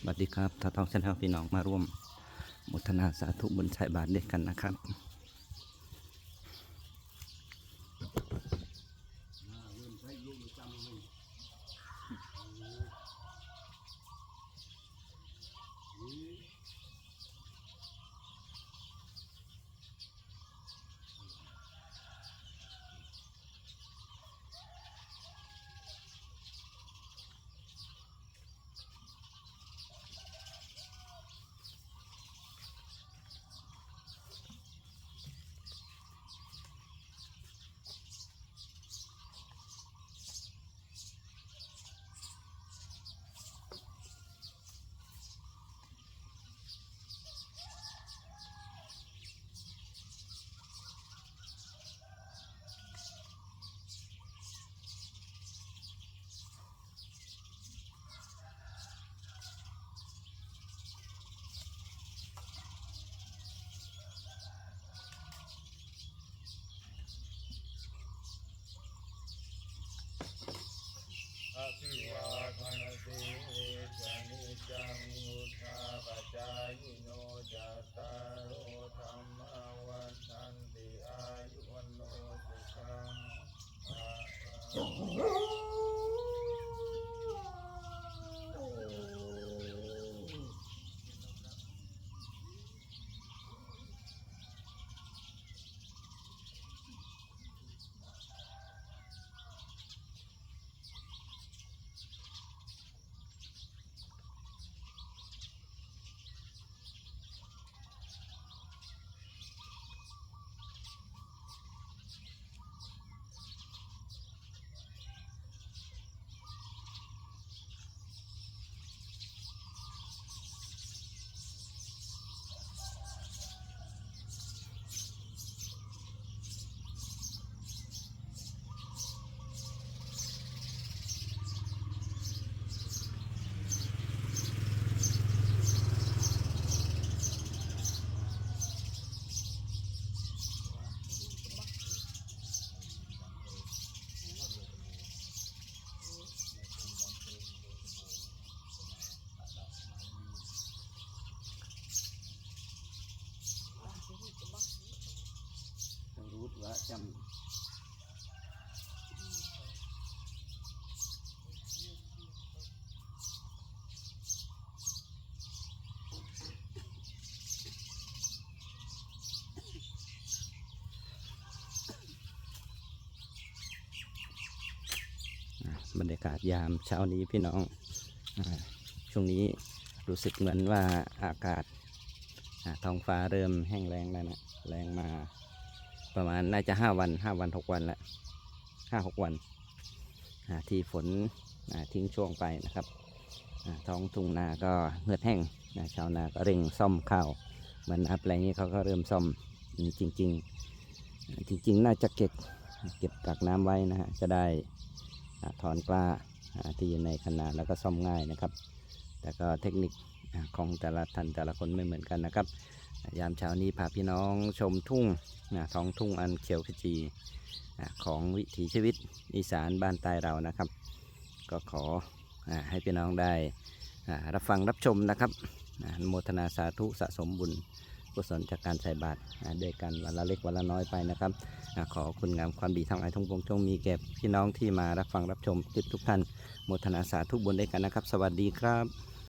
สวัสดีครับท่าทองชาแนลพี่น้องมาร่วมมุทนาสาธุบุญใส่บาตรด้วยกันนะครับ Oh, จำบรรยากาศยามเช้านี้พี่น้องอช่วงนี้รู้สึกเหมือนว่าอากาศท้องฟ้าเริ่มแห้งแล้งแล้วนะ แรงมา ประมาณน่าจะห้าวันห้าวันหกวันละห้าหกวันที่ฝนทิ้งช่วงไปนะครับ ท้องทุ่งนาก็เหือดแห้งชาวนาก็เร่งซ่อมข้าวเหมือนอัปแปลงนี้เขาก็เริ่มซ่อมจริงๆอะจริง ๆ น่าจะเก็บเก็บกักน้ำไว้นะฮะจะได้ถอนกล้าที่อยู่ในขนาแล้วก็ซ่อมง่ายนะครับ แต่ก็เทคนิค ของแต่ละท่านแต่ละคนไม่เหมือนกันนะครับ ยามเช้านี้พาพี่น้องชมทุ่งอ่าท้องทุ่งอันเขียวขจีของวิถีชีวิตอีสานบ้านใต้เรานะครับ ก็ขอให้พี่น้องได้รับฟังรับชมนะครับโมทนาสาธุสะสมบุญกุศลจากการใส่บาตรด้วยกันวันละเล็กวันละน้อยไปนะครับ ขอคุณงามความดีทางไอทงพงจงมีแก่พี่น้องที่มารับฟังรับชมคลิปทุกท่านโมทนาสาธุบุญด้วยกันนะครับ สวัสดีครับ